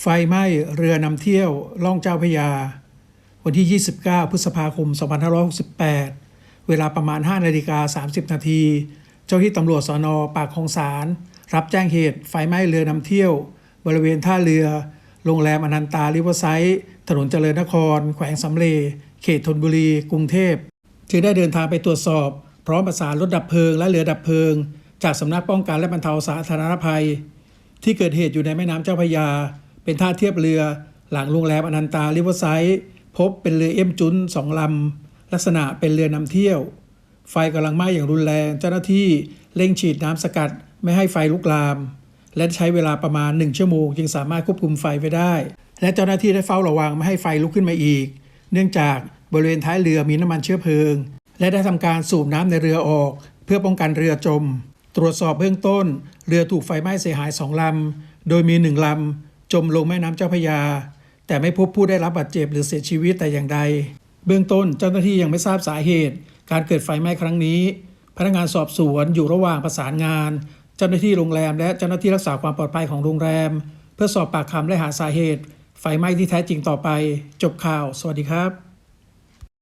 ไฟไหม้เรือนำเที่ยวล่องเจ้าพระยา วันที่ 29 พฤษภาคม 2568 เวลาประมาณ 5 นาฬิกา 30 นาที เจ้าที่ตำรวจสอนอปากคลองสารรับแจ้งเหตุไฟไหม้เรือนำเที่ยว บริเวณท่าเรือ โรงแรมอนันตาริเวอร์ไซต์ถนนเจริญนคร แขวงสำเรเขตธนบุรี กรุงเทพจึงได้เดินทางไปตรวจสอบ พร้อมประสานรถดับเพลิงและเรือดับเพลิง จากสำนักป้องกันและบรรเทาสาธารณภัย ที่เกิดเหตุอยู่ในแม่น้ำเจ้าพระยา เป็นท่าเทียบเรือหลังโรงแรมอนันตาริเวอร์ไซต์พบเป็นเรือเอ็มจุนสองลำ ลักษณะเป็นเรือนำเที่ยว ไฟกำลังไหม้อย่างรุนแรง เจ้าหน้าที่เร่งฉีดน้ำสกัดไม่ให้ไฟลุกลาม และใช้เวลาประมาณ 1 ชั่วโมง จึงสามารถควบคุมไฟไว้ได้ และเจ้าหน้าที่ได้เฝ้าระวังไม่ให้ไฟลุกขึ้นมาอีก เนื่องจากบริเวณท้ายเรือมีน้ำมันเชื้อเพลิง และได้ทำการสูบน้ำในเรือออก เพื่อป้องกันเรือจม ตรวจสอบเบื้องต้น เรือถูกไฟไหม้เสียหายสองลำ โดยมีหนึ่งลำ จมลงแม่น้ำเจ้าพระยา แต่ไม่พบผู้ได้รับบาดเจ็บหรือเสียชีวิตแต่อย่างใด เบื้องต้นเจ้าหน้าที่ยังไม่ทราบสาเหตุ การเกิดไฟไหม้ครั้งนี้ พนักงานสอบสวนอยู่ระหว่างประสานงาน เจ้าหน้าที่โรงแรมและเจ้าหน้าที่รักษาความปลอดภัยของโรงแรม เพื่อสอบปากคำและหาสาเหตุ ไฟไหม้ที่แท้จริงต่อไป จบข่าว สวัสดีครับ